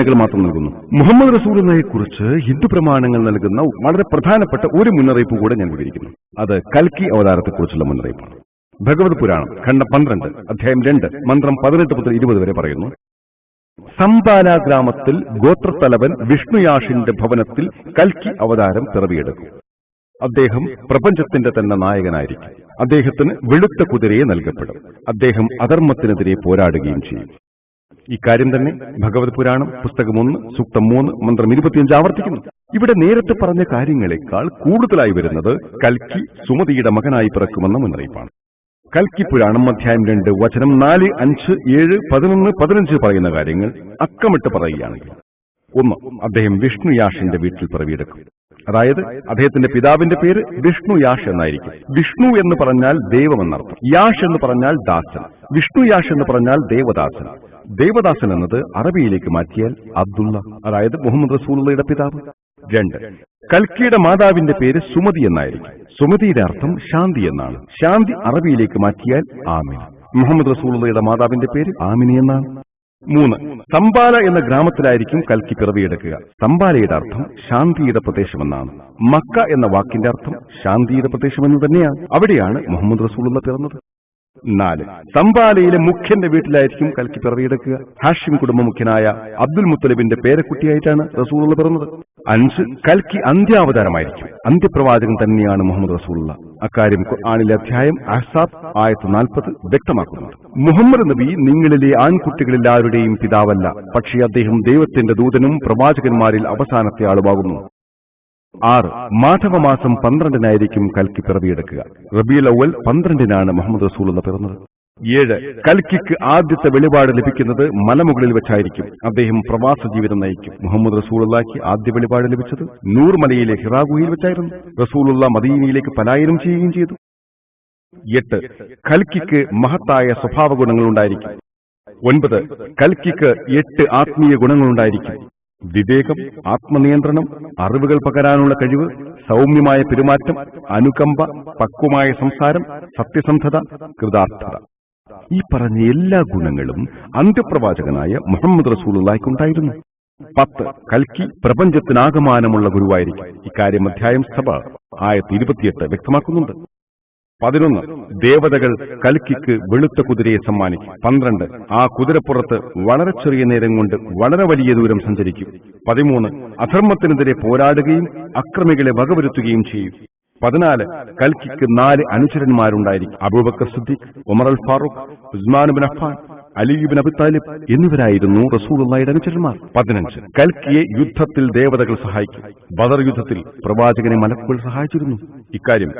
മാത്രം നൽകുന്നു. മുഹമ്മദ് റസൂലിനെ കുറിച്ച് ഹിന്ദു പ്രമാണങ്ങൾ നൽകുന്ന വളരെ പ്രധാനപ്പെട്ട ഒരു മുന്നറിയിപ്പ് കൂടെ ഞാൻ വിവരിക്കുന്നു. അത് കൽക്കി അവതാരത്തെക്കുറിച്ചുള്ള മുന്നറിയിപ്പാണ്. ഭഗവത് പുരാണം ഖണ്ഡം പന്ത്രണ്ട് അധ്യായം രണ്ട് മന്ത്രം പതിനെട്ട് മുതൽ ഇരുപത് വരെ പറയുന്നു. സംബാല ഗ്രാമത്തിൽ ഗോത്രത്തലവൻ വിഷ്ണുയാഷിന്റെ ഭവനത്തിൽ കൽക്കി അവതാരം പിറവിയെടുക്കും. അദ്ദേഹം പ്രപഞ്ചത്തിന്റെ തന്നെ നായകനായിരിക്കും. അദ്ദേഹത്തിന് വെളുത്ത കുതിരയെ നൽകപ്പെടും. അദ്ദേഹം അധർമ്മത്തിനെതിരെ പോരാടുകയും ചെയ്യും. ഇക്കാര്യം തന്നെ ഭഗവത് പുരാണം പുസ്തകം ഒന്ന് സൂക്തം മൂന്ന് മന്ത്രം ഇരുപത്തിയഞ്ച് ആവർത്തിക്കുന്നു. ഇവിടെ നേരത്തെ പറഞ്ഞ കാര്യങ്ങളെക്കാൾ കൂടുതലായി വരുന്നത് കൽക്കി സുമതിയുടെ മകനായി പിറക്കുമെന്ന മുന്നറിയിപ്പാണ്. കൽക്കി പുരാണം അധ്യായം രണ്ട് വചനം നാല് അഞ്ച് ഏഴ് പതിനൊന്ന് പതിനഞ്ച് പറയുന്ന കാര്യങ്ങൾ അക്കമിട്ട് പറയുകയാണെങ്കിൽ ഒന്ന് അദ്ദേഹം വിഷ്ണു യാഷിന്റെ വീട്ടിൽ പിറവിയെടുക്കും. അതായത് അദ്ദേഹത്തിന്റെ പിതാവിന്റെ പേര് വിഷ്ണു യാഷ് എന്നായിരിക്കും. വിഷ്ണു എന്ന് പറഞ്ഞാൽ ദൈവം എന്നർത്ഥം. യാഷ് എന്ന് പറഞ്ഞാൽ ദാസൻ. വിഷ്ണു യാഷ് എന്ന് പറഞ്ഞാൽ ദേവദാസൻ. ദേവദാസൻ എന്നത് അറബിയിലേക്ക് മാറ്റിയാൽ അബ്ദുള്ള അതായത് മുഹമ്മദ് റസൂലുള്ളയുടെ പിതാവ്. രണ്ട് കൽക്കിയുടെ മാതാവിന്റെ പേര് സുമതി എന്നായിരിക്കും. സുമതിയുടെ അർത്ഥം ശാന്തി എന്നാണ്. ശാന്തി അറബിയിലേക്ക് മാറ്റിയാൽ ആമിന മുഹമ്മദ് റസൂലുള്ളയുടെ മാതാവിന്റെ പേര് ആമിനി എന്നാണ്. മൂന്ന് സമ്പാല എന്ന ഗ്രാമത്തിലായിരിക്കും കൽക്കി പിറവിയെടുക്കുക സമ്പാലയുടെ അർത്ഥം ശാന്തിയുടെ പ്രദേശമെന്നാണ്. മക്ക എന്ന വാക്കിന്റെ അർത്ഥം ശാന്തിയുടെ പ്രദേശമെന്ന് തന്നെയാണ്. അവിടെയാണ് മുഹമ്മദ് റസൂലുള്ള പിറന്നത്. നാല്. തമ്പാലയിലെ മുഖ്യന്റെ വീട്ടിലായിരിക്കും കൽക്കി പിറവിയെടുക്കുക ഹാഷിം കുടുംബ മുഖ്യനായ അബ്ദുൽ മുത്തലിബിന്റെ പേരക്കുട്ടിയായിട്ടാണ് റസൂൾ പിറന്നത്. അഞ്ച് കൽക്കി അന്ത്യാവതാരമായിരിക്കും. അന്ത്യപ്രവാചകൻ തന്നെയാണ് മുഹമ്മദ് റസൂലുള്ള. അക്കാര്യം ഖുർആനിലെ അധ്യായം അഹ്സാബ് ആയത്ത് നാൽപ്പത് വ്യക്തമാക്കുന്നു മുഹമ്മദ് നബി നിങ്ങളിലെ ആൺകുട്ടികളിൽ ആരുടെയും പിതാവല്ല. പക്ഷേ അദ്ദേഹം ദൈവത്തിന്റെ ദൂതനും പ്രവാചകന്മാരിൽ അവസാനത്തെ ആളുമാകുന്നു. ആറ് മാധവമാസം പന്ത്രണ്ടിനായിരിക്കും കൽക്കി പിറവിയെടുക്കുക. റബിയുൽ അവൽ പന്ത്രണ്ടിനാണ് മുഹമ്മദ് റസൂലുള്ള പിറന്നത്. ഏഴ് കൽക്കിക്ക് ആദ്യത്തെ വെളിപാട് ലഭിക്കുന്നത് മലമുകളിൽ വെച്ചായിരിക്കും. അദ്ദേഹം പ്രവാസ ജീവിതം നയിക്കും. മുഹമ്മദ് റസൂലുള്ളാക്ക് ആദ്യ വെളിപാട് ലഭിച്ചത് നൂർമലയിലെ ഹിറാഗുഹയിൽ വെച്ചായിരുന്നു. റസൂലുള്ള മദീനയിലേക്ക് പലായനം ചെയ്യുകയും ചെയ്തു. എട്ട് കൽക്കിക്ക് മഹത്തായ സ്വഭാവ ഗുണങ്ങളുണ്ടായിരിക്കും ഒൻപത് കൽക്കിക്ക് എട്ട് ആത്മീയ ഗുണങ്ങളുണ്ടായിരിക്കും. വിവേകം ആത്മനിയന്ത്രണം അറിവുകൾ പകരാനുള്ള കഴിവ് സൗമ്യമായ പെരുമാറ്റം അനുകമ്പ പക്വമായ സംസാരം സത്യസന്ധത കൃതാർത്ഥത. ഈ പറഞ്ഞ എല്ലാ ഗുണങ്ങളും അന്ത്യപ്രവാചകനായ മുഹമ്മദ് റസൂലുള്ളായിക്കുണ്ടായിരുന്നു പത്ത് കൽക്കി പ്രപഞ്ചത്തിനാകമാനമുള്ള ഗുരുവായിരിക്കും. ഇക്കാര്യം അധ്യായം സഭ ആയിരത്തി ഇരുപത്തിയെട്ട് വ്യക്തമാക്കുന്നുണ്ട്. പതിനൊന്ന് ദേവതകൾ കൽക്കിക്ക് വെളുത്ത കുതിരയെ സമ്മാനിക്കും. പന്ത്രണ്ട് ആ കുതിരപ്പുറത്ത് വളരെ ചെറിയ നേരം കൊണ്ട് വളരെ വലിയ ദൂരം സഞ്ചരിക്കും. പതിമൂന്ന് അധർമ്മത്തിനെതിരെ പോരാടുകയും അക്രമികളെ വകവരുത്തുകയും ചെയ്യും. പതിനാല് കൽക്കിക്ക് നാല് അനുചരന്മാരുണ്ടായിരിക്കും. Abu Bakr Siddique Umar al Farooq Usman bin Affan Ali bin Abi Talib എന്നിവരായിരുന്നു റസൂലുള്ളയുടെ അനുചരന്മാർ. പതിനഞ്ച് കൽക്കിയെ യുദ്ധത്തിൽ ദേവതകൾ സഹായിക്കും. ബദർ യുദ്ധത്തിൽ പ്രവാചകനെ മലക്കുകൾ സഹായിച്ചിരുന്നു. ഇക്കാര്യം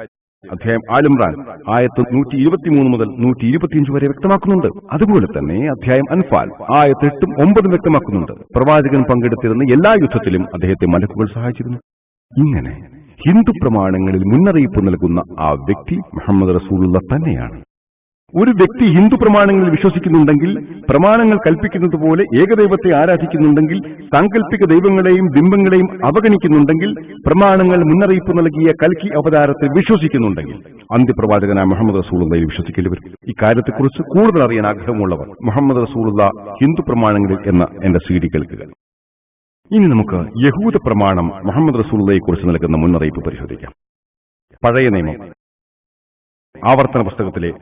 അധ്യായം ആലിമ്രാൻ ആയത്ത് നൂറ്റി ഇരുപത്തിമൂന്ന് മുതൽ നൂറ്റി ഇരുപത്തിയഞ്ച് വരെ വ്യക്തമാക്കുന്നുണ്ട്. അതുപോലെ തന്നെ അധ്യായം അൻഫാൽ ആയത്ത് എട്ടും ഒമ്പതും വ്യക്തമാക്കുന്നുണ്ട്. പ്രവാചകൻ പങ്കെടുത്തിരുന്ന എല്ലാ യുദ്ധത്തിലും അദ്ദേഹത്തെ മലക്കുകൾ സഹായിച്ചിരുന്നു. ഇങ്ങനെ ഹിന്ദു പ്രമാണങ്ങളിൽ മുന്നറിയിപ്പ് നൽകുന്ന ആ വ്യക്തി മുഹമ്മദ് റസൂലുള്ള തന്നെയാണ്. ഒരു വ്യക്തി ഹിന്ദു പ്രമാണങ്ങളിൽ വിശ്വസിക്കുന്നുണ്ടെങ്കിൽ പ്രമാണങ്ങൾ കൽപ്പിക്കുന്നത് പോലെ ഏകദൈവത്തെ ആരാധിക്കുന്നുണ്ടെങ്കിൽ സാങ്കല്പിക ദൈവങ്ങളെയും ബിംബങ്ങളെയും അവഗണിക്കുന്നുണ്ടെങ്കിൽ പ്രമാണങ്ങൾ മുന്നറിയിപ്പ് നൽകിയ കൽക്കി അവതാരത്തിൽ വിശ്വസിക്കുന്നുണ്ടെങ്കിൽ. അന്ത്യപ്രവാചകനായ മുഹമ്മദ് റസൂലുള്ളയിൽ വിശ്വസിക്കേണ്ടി വരും. ഇക്കാര്യത്തെക്കുറിച്ച് കൂടുതൽ അറിയാൻ ആഗ്രഹമുള്ളവർ മുഹമ്മദ് റസൂലുള്ള ഹിന്ദു പ്രമാണങ്ങളിൽ എന്ന എന്റെ സി ഡി കേൾക്കുക. ഇനി നമുക്ക് യഹൂദ പ്രമാണം മുഹമ്മദ് റസൂലുള്ളയെ കുറിച്ച് നൽകുന്ന മുന്നറിയിപ്പ് പരിശോധിക്കാം. പഴയ നിയമം. ആവർത്തന പുസ്തകത്തിലെ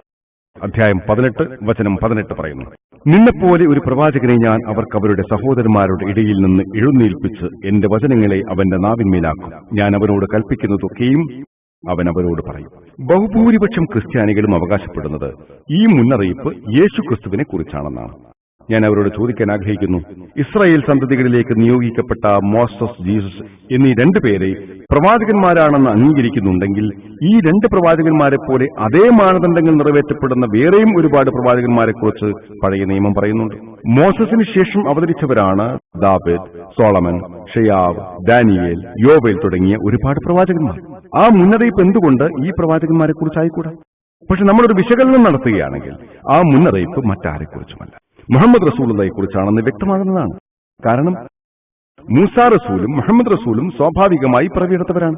അധ്യായം പതിനെട്ട് വചനം പതിനെട്ട് പറയുന്നു. നിന്നെപ്പോലെ ഒരു പ്രവാചകനെ ഞാൻ അവർക്ക് അവരുടെ സഹോദരന്മാരുടെ ഇടയിൽ നിന്ന് എഴുന്നേൽപ്പിച്ച് എന്റെ വചനങ്ങളെ അവന്റെ നാവിന്മേലാക്കും. ഞാൻ അവനോട് കൽപ്പിക്കുന്നതൊക്കെയും അവൻ അവരോട് പറയും. ബഹുഭൂരിപക്ഷം ക്രിസ്ത്യാനികളും അവകാശപ്പെടുന്നത് ഈ മുന്നറിയിപ്പ് യേശു ക്രിസ്തുവിനെ കുറിച്ചാണെന്നാണ്. ഞാൻ അവരോട് ചോദിക്കാൻ ആഗ്രഹിക്കുന്നു. ഇസ്രായേൽ സന്തതികളിലേക്ക് നിയോഗിക്കപ്പെട്ട മോസസ് ജീസസ് എന്നീ രണ്ടു പേരെ പ്രവാചകന്മാരാണെന്ന് അംഗീകരിക്കുന്നുണ്ടെങ്കിൽ ഈ രണ്ട് പ്രവാചകന്മാരെ പോലെ അതേ മാനദണ്ഡങ്ങൾ നിറവേറ്റപ്പെടുന്ന വേറെയും ഒരുപാട് പ്രവാചകന്മാരെ കുറിച്ച് പഴയ നിയമം പറയുന്നുണ്ട്. മോസസിന് ശേഷം അവതരിച്ചവരാണ് ദാബേദ് സോളമൻ ഷയാവ് ദാനിയേൽ യോവേൽ തുടങ്ങിയ ഒരുപാട് പ്രവാചകന്മാർ. ആ മുന്നറിയിപ്പ് എന്തുകൊണ്ട് ഈ പ്രവാചകന്മാരെ കുറിച്ചായിക്കൂടാ പക്ഷെ നമ്മളൊരു വിശകലനം നടത്തുകയാണെങ്കിൽ ആ മുന്നറിയിപ്പ് മറ്റാരെക്കുറിച്ചുമല്ല. മുഹമ്മദ് റസൂലുള്ളയെ കുറിച്ചാണെന്ന് വ്യക്തമാകുന്നതാണ്. കാരണം മൂസ റസൂലും മുഹമ്മദ് റസൂലും സ്വാഭാവികമായി പിറവിയെടുത്തവരാണ്.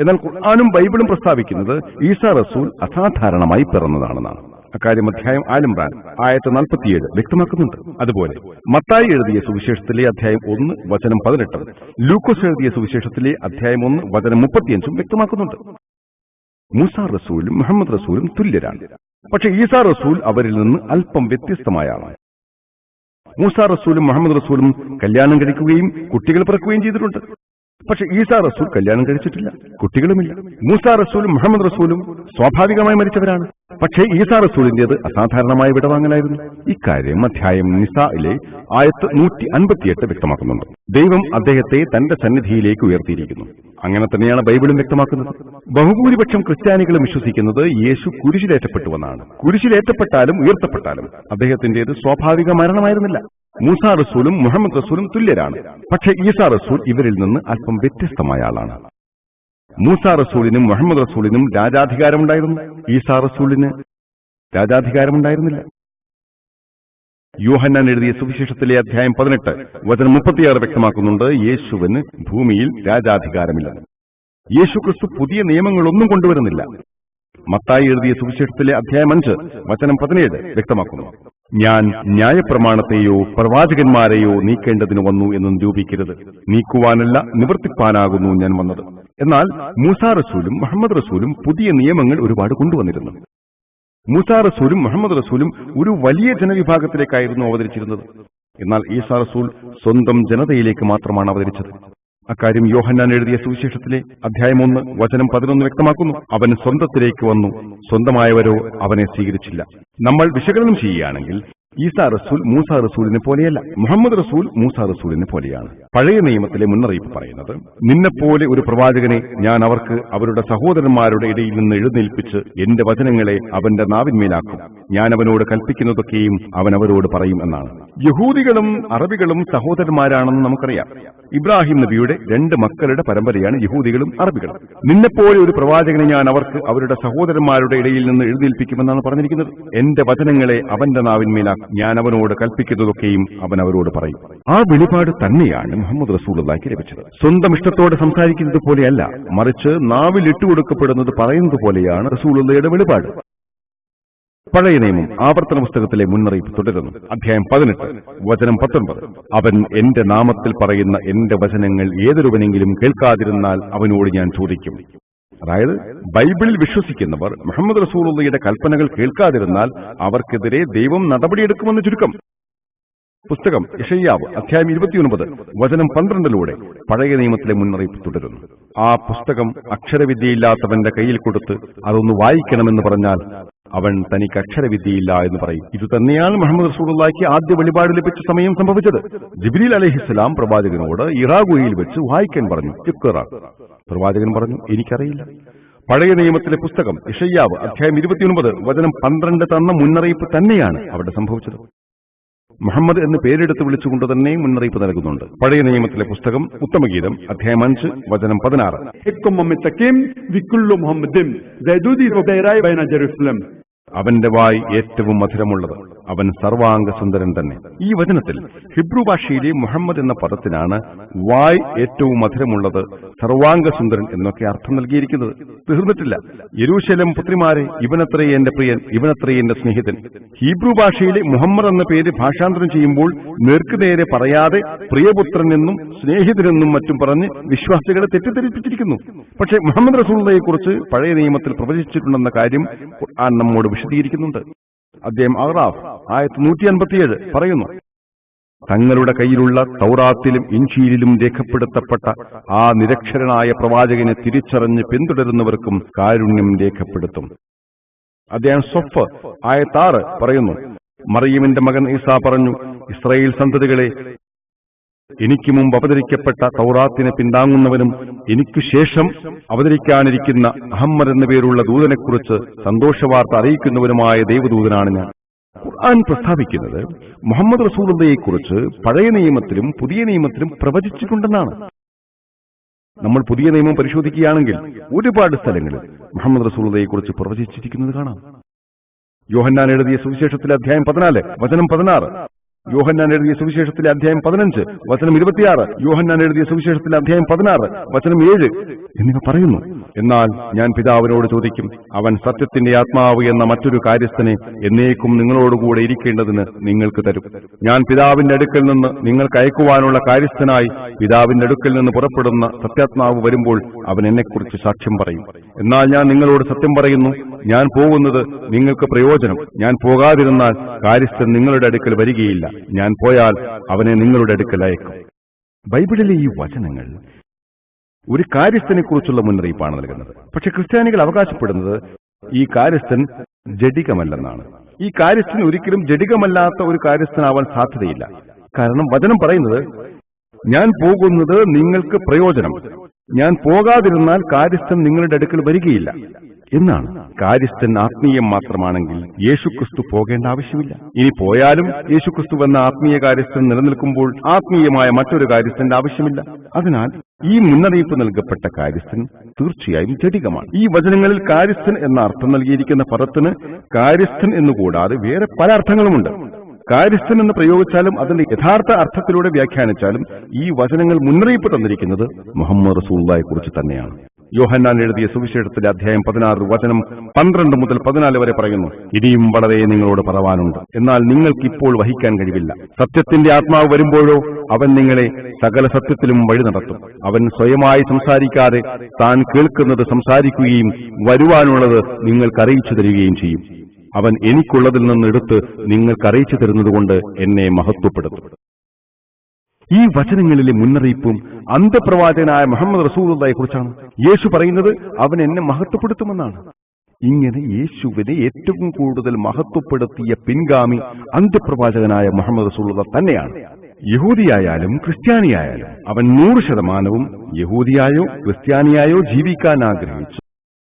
എന്നാൽ ഖുർആാനും ബൈബിളും പ്രസ്താവിക്കുന്നത് ഈസ റസൂൽ അസാധാരണമായി പിറന്നതാണെന്നാണ്. അക്കാര്യം അധ്യായം ആലംബ്രാൻ ആയത്ത് നാൽപ്പത്തിയേഴ് വ്യക്തമാക്കുന്നുണ്ട്. അതുപോലെ മത്തായി എഴുതിയ സുവിശേഷത്തിലെ അധ്യായം ഒന്ന് വചനം പതിനെട്ടും ലൂക്കോസ് എഴുതിയ സുവിശേഷത്തിലെ അധ്യായം ഒന്ന് വചനം മുപ്പത്തിയഞ്ചും വ്യക്തമാക്കുന്നുണ്ട്. മൂസാ റസൂലും മുഹമ്മദ് റസൂലും തുല്യരാണ്. പക്ഷേ ഈസാ റസൂൽ അവരിൽ നിന്ന് അല്പം വ്യത്യസ്തമായാണ്. മൂസ റസൂലും മുഹമ്മദ് റസൂലും കല്യാണം കഴിക്കുകയും കുട്ടികൾ പിറക്കുകയും ചെയ്തിട്ടുണ്ട്. പക്ഷെ ഈസാ റസൂൽ കല്യാണം കഴിച്ചിട്ടില്ല. കുട്ടികളുമില്ല. മൂസാ റസൂലും മുഹമ്മദ് റസൂലും സ്വാഭാവികമായി മരിച്ചവരാണ്. പക്ഷേ ഈസാ റസൂലിന്റേത് അസാധാരണമായ വിടവാങ്ങലായിരുന്നു ഇക്കാര്യം അധ്യായം നിസായിലെ ആയത്ത് നൂറ്റി അൻപത്തിയെട്ട് വ്യക്തമാക്കുന്നുണ്ട്. ദൈവം അദ്ദേഹത്തെ തന്റെ സന്നിധിയിലേക്ക് ഉയർത്തിയിരിക്കുന്നു. അങ്ങനെ തന്നെയാണ് ബൈബിളും വ്യക്തമാക്കുന്നത്. ബഹുഭൂരിപക്ഷം ക്രിസ്ത്യാനികളും വിശ്വസിക്കുന്നത് യേശു കുരിശിലേറ്റപ്പെട്ടുവെന്നാണ്. കുരിശിലേറ്റപ്പെട്ടാലും ഉയർത്തപ്പെട്ടാലും അദ്ദേഹത്തിന്റേത് സ്വാഭാവിക മരണമായിരുന്നില്ല. മൂസാ റസൂലും മുഹമ്മദ് റസൂലും തുല്യരാണ്. പക്ഷേ ഈസാ റസൂൽ ഇവരിൽ നിന്ന് അല്പം വ്യത്യസ്തമായ ആളാണ്. മൂസ റസൂലിനും മുഹമ്മദ് റസൂലിനും രാജാധികാരമുണ്ടായിരുന്നു? ഈസാ റസൂലിന് രാജാധികാരമുണ്ടായിരുന്നില്ല. യോഹന്നാൻ എഴുതിയ സുവിശേഷത്തിലെ അധ്യായം പതിനെട്ട് വചനം മുപ്പത്തിയാറ് വ്യക്തമാക്കുന്നുണ്ട് യേശുവിന് ഭൂമിയിൽ രാജാധികാരമില്ല. യേശു ക്രിസ്തു പുതിയ നിയമങ്ങളൊന്നും കൊണ്ടുവരുന്നില്ല. മത്തായി എഴുതിയ സുവിശേഷത്തിലെ അധ്യായം അഞ്ച് വചനം പതിനേഴ് വ്യക്തമാക്കുന്നു. ഞാൻ ന്യായപ്രമാണത്തെയോ പ്രവാചകന്മാരെയോ നീക്കേണ്ടതിന് വന്നു എന്ന് നിരൂപിക്കരുത്. നീക്കുവാനല്ല നിവർത്തിപ്പാനാകുന്നു ഞാൻ വന്നത്. എന്നാൽ മൂസാ റസൂലും മുഹമ്മദ് റസൂലും പുതിയ നിയമങ്ങൾ ഒരുപാട് കൊണ്ടുവന്നിരുന്നു. മൂസാ റസൂലും മുഹമ്മദ് റസൂലും ഒരു വലിയ ജനവിഭാഗത്തിലേക്കായിരുന്നു അവതരിച്ചിരുന്നത്. എന്നാൽ ഈസാ റസൂൽ സ്വന്തം ജനതയിലേക്ക് മാത്രമാണ് അവതരിച്ചത്. അക്കാര്യം യോഹന്നാൻ എഴുതിയ സുവിശേഷത്തിലെ അധ്യായം ഒന്ന് വചനം പതിനൊന്ന് വ്യക്തമാക്കുന്നു. അവൻ സ്വന്തത്തിലേക്ക് വന്നു. സ്വന്തമായവരോ അവനെ സ്വീകരിച്ചില്ല. നമ്മൾ വിശകലനം ചെയ്യുകയാണെങ്കിൽ ഈസ റസൂൽ മൂസ റസൂലിനെ പോലെയല്ല. മുഹമ്മദ് റസൂൽ മൂസ റസൂലിനെ പോലെയാണ്. പഴയ നിയമത്തിലെ മുന്നറിയിപ്പ് പറയുന്നത് നിന്നെപ്പോലെ ഒരു പ്രവാചകനെ ഞാൻ അവർക്ക് അവരുടെ സഹോദരന്മാരുടെ ഇടയിൽ നിന്ന് എഴുന്നേൽപ്പിച്ച് എന്റെ വചനങ്ങളെ അവന്റെ നാവിന്മേലാക്കും. ഞാൻ അവനോട് കൽപ്പിക്കുന്നതൊക്കെയും അവൻ അവരോട് പറയും എന്നാണ്. യഹൂദികളും അറബികളും സഹോദരന്മാരാണെന്ന് നമുക്കറിയാം. ഇബ്രാഹിം നബിയുടെ രണ്ട് മക്കളുടെ പരമ്പരയാണ് യഹൂദികളും അറബികളും. നിന്നെപ്പോലെ ഒരു പ്രവാചകനെ ഞാൻ അവർക്ക് അവരുടെ സഹോദരന്മാരുടെ ഇടയിൽ നിന്ന് എഴുന്നേൽപ്പിക്കുമെന്നാണ് പറഞ്ഞിരിക്കുന്നത്. എന്റെ വചനങ്ങളെ അവന്റെ നാവിന്മേലാക്കും ഞാൻ അവനോട് കൽപ്പിക്കുന്നതൊക്കെയും അവൻ അവരോട് പറയും. ആ വെളിപാട് തന്നെയാണ് മുഹമ്മദ് റസൂലുള്ളാഹിക്ക് ലഭിച്ചത്. സ്വന്തം ഇഷ്ടത്തോടെ സംസാരിക്കുന്നത് പോലെയല്ല മറിച്ച് നാവിൽ ഇട്ടുകൊടുക്കപ്പെടുന്നത് പറയുന്നത് പോലെയാണ് റസൂലുള്ളയുടെ വെളിപാട്. പഴയ നിയമം ആവർത്തന പുസ്തകത്തിലെ മുന്നറിയിപ്പ് തുടരുന്നു. അധ്യായം പതിനെട്ട് വചനം പത്തൊൻപത്. അവൻ എന്റെ നാമത്തിൽ പറയുന്ന എന്റെ വചനങ്ങൾ ഏതൊരുവനെങ്കിലും കേൾക്കാതിരുന്നാൽ അവനോട് ഞാൻ ചോദിക്കും. അതായത് ബൈബിളിൽ വിശ്വസിക്കുന്നവർ മുഹമ്മദ് റസൂലുള്ളയുടെ കൽപ്പനകൾ കേൾക്കാതിരുന്നാൽ അവർക്കെതിരെ ദൈവം നടപടിയെടുക്കുമെന്ന് ചുരുക്കം. പുസ്തകം യഷയ്യാവ് അധ്യായം ഇരുപത്തിയൊൻപത് വചനം പന്ത്രണ്ടിലൂടെ പഴയ നിയമത്തിലെ മുന്നറിയിപ്പ് തുടരുന്നു. ആ പുസ്തകം അക്ഷരവിദ്യയില്ലാത്തവന്റെ കയ്യിൽ കൊടുത്ത് അതൊന്ന് വായിക്കണമെന്ന് പറഞ്ഞാൽ അവൻ തനിക്ക് അക്ഷരവിദ്യയില്ല എന്ന് പറയും. ഇത് തന്നെയാണ് മുഹമ്മദ് റസൂലുള്ളാഹിക്ക് ആദ്യ വെളിപാട് ലഭിച്ച സമയം സംഭവിച്ചത്. ജിബ്രീൽ അലഹിസ്സലാം പ്രവാചകനോട് ഇറാഗുയിൽ വെച്ച് വായിക്കാൻ പറഞ്ഞു. പ്രവാചകൻ പറഞ്ഞു എനിക്കറിയില്ല. പഴയ നിയമത്തിലെ പുസ്തകം ഇഷയ്യാവ് അധ്യായം ഇരുപത്തിയൊൻപത് വചനം പന്ത്രണ്ട് തന്ന മുന്നറിയിപ്പ് തന്നെയാണ് അവിടെ സംഭവിച്ചത്. മുഹമ്മദ് എന്ന് പേരെടുത്ത് വിളിച്ചുകൊണ്ട് തന്നെ മുന്നറിയിപ്പ് നൽകുന്നുണ്ട്. പഴയ നിയമത്തിലെ പുസ്തകം ഉത്തമഗീതം അധ്യായം അഞ്ച് വചനം പതിനാറ്. അവന്റെ വായ് ഏറ്റവും മധുരമുള്ളത്. അവൻ സർവാംഗസുന്ദരൻ തന്നെ. ഈ വചനത്തിൽ ഹിബ്രു ഭാഷയിലെ മുഹമ്മദ് എന്ന പദത്തിനാണ് വായ് ഏറ്റവും മധുരമുള്ളത് സർവാംഗസുന്ദരൻ എന്നൊക്കെ അർത്ഥം നൽകിയിരിക്കുന്നത്. തീർന്നിട്ടില്ല. യരൂശലം പുത്രിമാരെ ഇവനത്രേ എന്റെ പ്രിയൻ ഇവനത്രേ എന്റെ സ്നേഹിതൻ. ഹീബ്രു ഭാഷയിലെ മുഹമ്മദ് എന്ന പേര് ഭാഷാന്തരം ചെയ്യുമ്പോൾ നേർക്കുനേരെ പറയാതെ പ്രിയപുത്രൻ എന്നും സ്നേഹിതനെന്നും മറ്റും പറഞ്ഞ് വിശ്വാസികളെ തെറ്റിദ്ധരിപ്പിച്ചിരിക്കുന്നു. പക്ഷേ മുഹമ്മദ് റസൂള്ളയെ കുറിച്ച് പഴയ നിയമത്തിൽ പ്രവചിച്ചിട്ടുണ്ടെന്ന കാര്യം നമ്മോട് വിശദീകരിക്കുന്നുണ്ട്. അദ്ദേഹം അഹ്റാഫ് ആയത്ത് നൂറ്റി അൻപത്തിയേഴ് പറയുന്നു. തങ്ങളുടെ കയ്യിലുള്ള തൗറാത്തിലും ഇൻഷീലിലും രേഖപ്പെടുത്തപ്പെട്ട ആ നിരക്ഷരനായ പ്രവാചകനെ തിരിച്ചറിഞ്ഞ് പിന്തുടരുന്നവർക്കും കാരുണ്യം രേഖപ്പെടുത്തും. അദ്ദേഹം സ്വഫ് ആയത്താറ് പറയുന്നു. മറിയമിന്റെ മകൻ ഈസ പറഞ്ഞു ഇസ്രയേൽ സന്തതികളെ എനിക്ക് മുമ്പ് അവതരിക്കപ്പെട്ട തൗറാത്തിനെ പിന്താങ്ങുന്നവനും എനിക്ക് ശേഷം അവതരിക്കാനിരിക്കുന്ന അഹമ്മദ് എന്ന പേരുള്ള ദൂതനെക്കുറിച്ച് സന്തോഷവാർത്ത അറിയിക്കുന്നവനുമായ ദൈവദൂതനാണ് ഞാൻ. ഖുർആൻ പ്രസ്താവിക്കുന്നത് മുഹമ്മദ് റസൂലുള്ളയെക്കുറിച്ച് പഴയ നിയമത്തിലും പുതിയ നിയമത്തിലും പ്രവചിച്ചിട്ടുണ്ടെന്നാണ്. നമ്മൾ പുതിയ നിയമം പരിശോധിക്കുകയാണെങ്കിൽ ഒരുപാട് സ്ഥലങ്ങളിൽ മുഹമ്മദ് റസൂലുള്ളയെക്കുറിച്ച് പ്രവചിച്ചിരിക്കുന്നത് കാണാം. യോഹന്നാൻ എഴുതിയ സുവിശേഷത്തിലെ അധ്യായം പതിനാല് വചനം പതിനാറ്. യോഹന്നാൻ എഴുതിയ സുവിശേഷത്തിലെ അധ്യായം പതിനഞ്ച് വചനം ഇരുപത്തിയാറ് യോഹന്നാൻ എഴുതിയ സുവിശേഷത്തിലെ അധ്യായം പതിനാറ് വചനം ഏഴ് എന്നിവ പറയുന്നു. എന്നാൽ ഞാൻ പിതാവിനോട് ചോദിക്കും അവൻ സത്യത്തിന്റെ ആത്മാവ് എന്ന മറ്റൊരു കാര്യസ്ഥനെ എന്നേക്കും നിങ്ങളോടുകൂടെ ഇരിക്കേണ്ടതിന് നിങ്ങൾക്ക് തരും. ഞാൻ പിതാവിന്റെ അടുക്കൽ നിന്ന് നിങ്ങൾക്ക് അയക്കുവാനുള്ള കാര്യസ്ഥനായി പിതാവിന്റെ അടുക്കൽ നിന്ന് പുറപ്പെടുന്ന സത്യാത്മാവ് വരുമ്പോൾ അവൻ എന്നെക്കുറിച്ച് സാക്ഷ്യം പറയും. എന്നാൽ ഞാൻ നിങ്ങളോട് സത്യം പറയുന്നു ഞാൻ പോകുന്നത് നിങ്ങൾക്ക് പ്രയോജനം. ഞാൻ പോകാതിരുന്നാൽ കാര്യസ്ഥൻ നിങ്ങളുടെ അടുക്കൽ വരികയില്ല. ഞാൻ പോയാൽ അവനെ നിങ്ങളുടെ അടുക്കൽ അയക്കും. ബൈബിളിലെ ഈ വചനങ്ങൾ ഒരു കാര്യസ്ഥനെ കുറിച്ചുള്ള മുന്നറിയിപ്പാണ് നൽകുന്നത്. പക്ഷെ ക്രിസ്ത്യാനികൾ അവകാശപ്പെടുന്നത് ഈ കാര്യസ്ഥൻ ജഡികമല്ലെന്നാണ്. ഈ കാര്യസ്ഥൻ ഒരിക്കലും ജഡികമല്ലാത്ത ഒരു കാര്യസ്ഥനാവാൻ സാധ്യതയില്ല. കാരണം വചനം പറയുന്നത് ഞാൻ പോകുന്നത് നിങ്ങൾക്ക് പ്രയോജനം. ഞാൻ പോകാതിരുന്നാൽ കാര്യസ്ഥൻ നിങ്ങളുടെ അടുക്കൽ വരികയില്ല. എന്നാണ്. കാര്യസ്ഥൻ ആത്മീയം മാത്രമാണെങ്കിൽ യേശുക്രിസ്തു പോകേണ്ട ആവശ്യമില്ല. ഇനി പോയാലും യേശുക്രിസ്തു എന്ന ആത്മീയ കാര്യസ്ഥൻ നിലനിൽക്കുമ്പോൾ ആത്മീയമായ മറ്റൊരു കാര്യസ്ഥന്റെ ആവശ്യമില്ല. അതിനാൽ ഈ മുന്നറിയിപ്പ് നൽകപ്പെട്ട കാര്യസ്ഥൻ തീർച്ചയായും ജടികമാണ്. ഈ വചനങ്ങളിൽ കാര്യസ്ഥൻ എന്ന അർത്ഥം നൽകിയിരിക്കുന്ന പദത്തിന് കാര്യസ്ഥൻ എന്നുകൂടാതെ വേറെ പല അർത്ഥങ്ങളുമുണ്ട്. കാര്യസ്ഥൻ എന്ന് പ്രയോഗിച്ചാലും അതിന്റെ യഥാർത്ഥ അർത്ഥത്തിലൂടെ വ്യാഖ്യാനിച്ചാലും ഈ വചനങ്ങൾ മുന്നറിയിപ്പ് തന്നിരിക്കുന്നത് മുഹമ്മദ് റസൂള്ളയെ കുറിച്ച് തന്നെയാണ്. യോഹന്നാൻ എഴുതിയ സുവിശേഷത്തിലെ അധ്യായം പതിനാറ് വചനം പന്ത്രണ്ട് മുതൽ പതിനാല് വരെ പറയുന്നു ഇനിയും വളരെ നിങ്ങളോട് പറവാനുണ്ട്. എന്നാൽ നിങ്ങൾക്ക് ഇപ്പോൾ വഹിക്കാൻ കഴിവില്ല. സത്യത്തിന്റെ ആത്മാവ് വരുമ്പോഴോ അവൻ നിങ്ങളെ സകല സത്യത്തിലും വഴി നടത്തും. അവൻ സ്വയമായി സംസാരിക്കാതെ താൻ കേൾക്കുന്നത് സംസാരിക്കുകയും വരുവാനുള്ളത് നിങ്ങൾക്ക് അറിയിച്ചു തരികയും ചെയ്യും. അവൻ എനിക്കുള്ളതിൽ നിന്ന് എടുത്ത് നിങ്ങൾക്ക് അറിയിച്ചു തരുന്നതുകൊണ്ട് എന്നെ മഹത്വപ്പെടുത്തും. ഈ വചനങ്ങളിലെ മുന്നറിയിപ്പും അന്ധപ്രവാചകനായ മുഹമ്മദ് റസൂലുള്ളയെ കുറിച്ചാണ്. യേശു പറയുന്നത് അവൻ എന്നെ മഹത്വപ്പെടുത്തുമെന്നാണ്. ഇങ്ങനെ യേശുവിനെ ഏറ്റവും കൂടുതൽ മഹത്വപ്പെടുത്തിയ പിൻഗാമി അന്ത്യപ്രവാചകനായ മുഹമ്മദ് റസൂലുള്ള തന്നെയാണ്. യഹൂദിയായാലും ക്രിസ്ത്യാനിയായാലും അവൻ നൂറ് ശതമാനവും യഹൂദിയായോ ക്രിസ്ത്യാനിയായോ ജീവിക്കാൻ ആഗ്രഹിച്ചു.